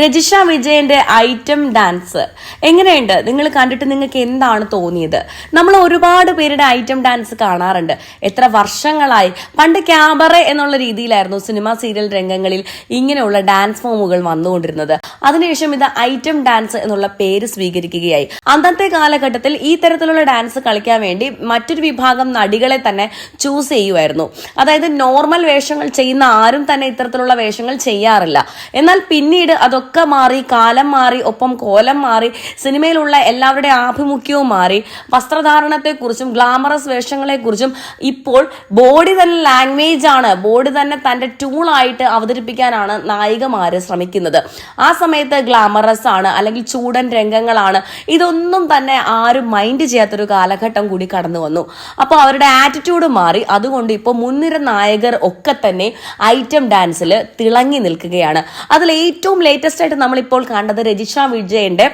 രജിഷ വിജയന്റെ item dance. എങ്ങനെയുണ്ട്? നിങ്ങൾ കണ്ടിട്ട് നിങ്ങൾക്ക് എന്താണ് തോന്നിയത്? നമ്മൾ ഒരുപാട് പേരുടെ ഐറ്റം ഡാൻസ് കാണാറുണ്ട്. എത്ര വർഷങ്ങളായി. പണ്ട് ക്യാബറ എന്നുള്ള രീതിയിലായിരുന്നു സിനിമ സീരിയൽ രംഗങ്ങളിൽ ഇങ്ങനെയുള്ള ഡാൻസ് ഫോമുകൾ വന്നുകൊണ്ടിരുന്നത്. അതിനുശേഷം ഇത് ഐറ്റം ഡാൻസ് എന്നുള്ള പേര് സ്വീകരിക്കുകയായി. അന്നത്തെ കാലഘട്ടത്തിൽ ഈ തരത്തിലുള്ള ഡാൻസ് കളിക്കാൻ വേണ്ടി മറ്റൊരു വിഭാഗം നടികളെ തന്നെ ചൂസ് ചെയ്യുമായിരുന്നു. അതായത് നോർമൽ വേഷങ്ങൾ ചെയ്യുന്ന ആരും തന്നെ ഇത്തരത്തിലുള്ള വേഷങ്ങൾ ചെയ്യാറില്ല. എന്നാൽ പിന്നീട് അതൊക്കെ മാറി കാലം മാറി ഒപ്പം കോലം മാറി സിനിമയിലുള്ള എല്ലാവരുടെ ആഭിമുഖ്യവും മാറി. വസ്ത്രധാരണത്തെക്കുറിച്ചും ഗ്ലാമറസ് വേഷങ്ങളെക്കുറിച്ചും ഇപ്പോൾ ബോഡി തന്നെ ലാംഗ്വേജ് ആണ്. ബോഡി തന്നെ തന്റെ ടൂളായിട്ട് അവതരിപ്പിക്കാനാണ് നായികമാർ ശ്രമിക്കുന്നത്. ആ സമയത്ത് ഗ്ലാമറസ് ആണ് അല്ലെങ്കിൽ ചൂടൻ രംഗങ്ങളാണ്. ഇതൊന്നും തന്നെ ആരും മൈൻഡ് ചെയ്യാത്തൊരു കാലഘട്ടം കൂടി കടന്നു വന്നു. അപ്പോൾ അവരുടെ ആറ്റിറ്റ്യൂഡ് മാറി. അതുകൊണ്ട് ഇപ്പോൾ മുൻനിര നായകർ ഒക്കെ തന്നെ ഐറ്റം ഡാൻസിൽ തിളങ്ങി നിൽക്കുകയാണ്. അതിൽ ഏറ്റവും ലേറ്റസ്റ്റ് ആയിട്ട് നമ്മളിപ്പോൾ കണ്ടത് രജിഷ വിജയന്റെ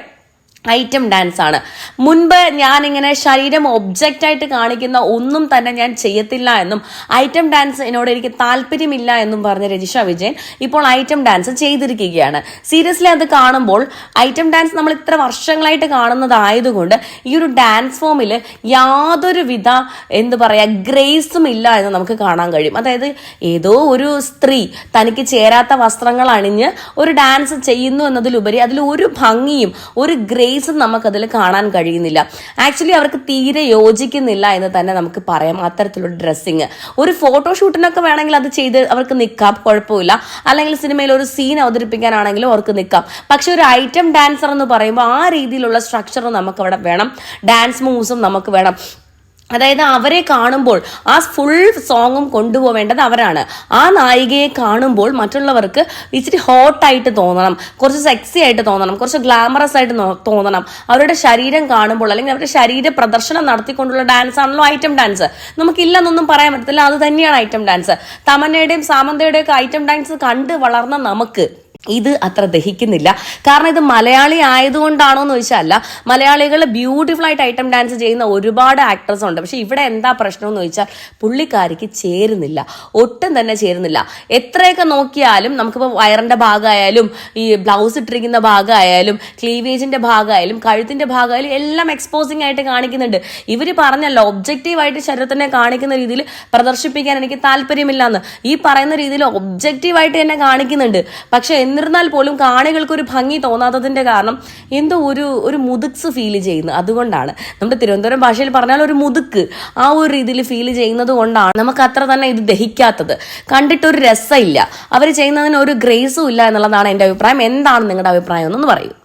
ഐറ്റം ഡാൻസ് ആണ്. മുൻപ് ഞാൻ ഇങ്ങനെ ശരീരം ഒബ്ജക്റ്റ് ആയിട്ട് കാണിക്കുന്ന ഒന്നും തന്നെ ഞാൻ ചെയ്യത്തില്ല എന്നും ഐറ്റം ഡാൻസ് എന്നോട് എനിക്ക് താല്പര്യമില്ല എന്നും പറഞ്ഞ രജിഷ വിജയൻ ഇപ്പോൾ ഐറ്റം ഡാൻസ് ചെയ്തിരിക്കുകയാണ്. സീരിയസ്ലി അത് കാണുമ്പോൾ ഐറ്റം ഡാൻസ് നമ്മൾ ഇത്ര വർഷങ്ങളായിട്ട് കാണുന്നതായതുകൊണ്ട് ഈ ഒരു ഡാൻസ് ഫോമിൽ യാതൊരു വിധ എന്ത് പറയാ ഗ്രേസും ഇല്ല എന്ന് നമുക്ക് കാണാൻ കഴിയും. അതായത് ഏതോ ഒരു സ്ത്രീ തനിക്ക് ചേരാത്ത വസ്ത്രങ്ങൾ അണിഞ്ഞ് ഒരു ഡാൻസ് ചെയ്യുന്നു എന്നതിലുപരി അതിൽ ഒരു ഭംഗിയും ഒരു ഗ്രേസും നമുക്കതിൽ കാണാൻ കഴിയുന്നില്ല. ആക്ച്വലി അവർക്ക് തീരെ യോജിക്കുന്നില്ല എന്ന് തന്നെ നമുക്ക് പറയാം. അത്തരത്തിലുള്ള ഡ്രസ്സിങ് ഒരു ഫോട്ടോഷൂട്ടിനൊക്കെ വേണമെങ്കിൽ അത് ചെയ്ത് അവർക്ക് നിൽക്കാം കുഴപ്പമില്ല. അല്ലെങ്കിൽ സിനിമയിൽ ഒരു സീൻ അവതരിപ്പിക്കാനാണെങ്കിലും അവർക്ക് നിൽക്കാം പക്ഷെ ഒരു ഐറ്റം ഡാൻസർ എന്ന് പറയുമ്പോൾ ആ രീതിയിലുള്ള സ്ട്രക്ചർ നമുക്ക് അവിടെ വേണം. ഡാൻസ് മൂവ്സും നമുക്ക് വേണം. അതായത് അവരെ കാണുമ്പോൾ ആ ഫുൾ സോങ്ങും കൊണ്ടുപോവേണ്ടത് അവരാണ്. ആ നായികയെ കാണുമ്പോൾ മറ്റുള്ളവർക്ക് ഇച്ചിരി ഹോട്ടായിട്ട് തോന്നണം കുറച്ച് സെക്സി ആയിട്ട് തോന്നണം കുറച്ച് ഗ്ലാമറസ് ആയിട്ട് തോന്നണം. അവരുടെ ശരീരം കാണുമ്പോൾ അല്ലെങ്കിൽ അവരുടെ ശരീര പ്രദർശനം നടത്തിക്കൊണ്ടുള്ള ഡാൻസ് ആണല്ലോ ഐറ്റം ഡാൻസ് നമുക്കില്ലെന്നൊന്നും പറയാൻ പറ്റത്തില്ല അത് തന്നെയാണ് ഐറ്റം ഡാൻസ് തമന്നയുടെയും സാമന്തയുടെയും ഒക്കെ ഐറ്റം ഡാൻസ് കണ്ട് വളർന്ന നമുക്ക് ഇത് അത്ര ദഹിക്കുന്നില്ല. കാരണം ഇത് മലയാളി ആയതുകൊണ്ടാണോ എന്ന് ചോദിച്ചാൽ അല്ല. മലയാളികൾ ബ്യൂട്ടിഫുൾ ആയിട്ട് ഐറ്റം ഡാൻസ് ചെയ്യുന്ന ഒരുപാട് ആക്ടേഴ്സ് ഉണ്ട്. പക്ഷെ ഇവിടെ എന്താ പ്രശ്നം എന്ന് ചോദിച്ചാൽ പുള്ളിക്കാരിക്ക് ചേരുന്നില്ല. ഒട്ടും തന്നെ ചേരുന്നില്ല. എത്രയൊക്കെ നോക്കിയാലും നമുക്കിപ്പോൾ വയറിന്റെ ഭാഗമായാലും ഈ ബ്ലൗസ് ഇട്ടിരിക്കുന്ന ഭാഗമായാലും ക്ലീവേജിന്റെ ഭാഗമായാലും കഴുത്തിന്റെ ഭാഗമായാലും എല്ലാം എക്സ്പോസിംഗ് ആയിട്ട് കാണിക്കുന്നുണ്ട്. ഇവർ പറഞ്ഞല്ലോ ഒബ്ജക്റ്റീവായിട്ട് ശരീരത്തിനെ കാണിക്കുന്ന രീതിയിൽ പ്രദർശിപ്പിക്കാൻ എനിക്ക് താല്പര്യമില്ല എന്ന് ഈ പറയുന്ന രീതിയിൽ ഒബ്ജക്റ്റീവായിട്ട് തന്നെ കാണിക്കുന്നുണ്ട്. പക്ഷെ എന്നിരുന്നാൽ പോലും കാണികൾക്ക് ഒരു ഭംഗി തോന്നാത്തതിന്റെ കാരണം എന്തോ ഒരു ഒരു മുതുക്സ് ഫീൽ ചെയ്യുന്നു. അതുകൊണ്ടാണ്. നമ്മുടെ തിരുവനന്തപുരം ഭാഷയിൽ പറഞ്ഞാൽ ഒരു മുതുക്ക് ആ ഒരു രീതിയിൽ ഫീൽ ചെയ്യുന്നത് കൊണ്ടാണ് നമുക്ക് അത്ര തന്നെ ഇത് ദഹിക്കാത്തത്. കണ്ടിട്ടൊരു രസമില്ല. അവർ ചെയ്യുന്നതിന് ഒരു ഗ്രേസും ഇല്ല എന്നുള്ളതാണ് എന്റെ അഭിപ്രായം. എന്താണ് നിങ്ങളുടെ അഭിപ്രായം? എന്നൊന്ന് പറയൂ.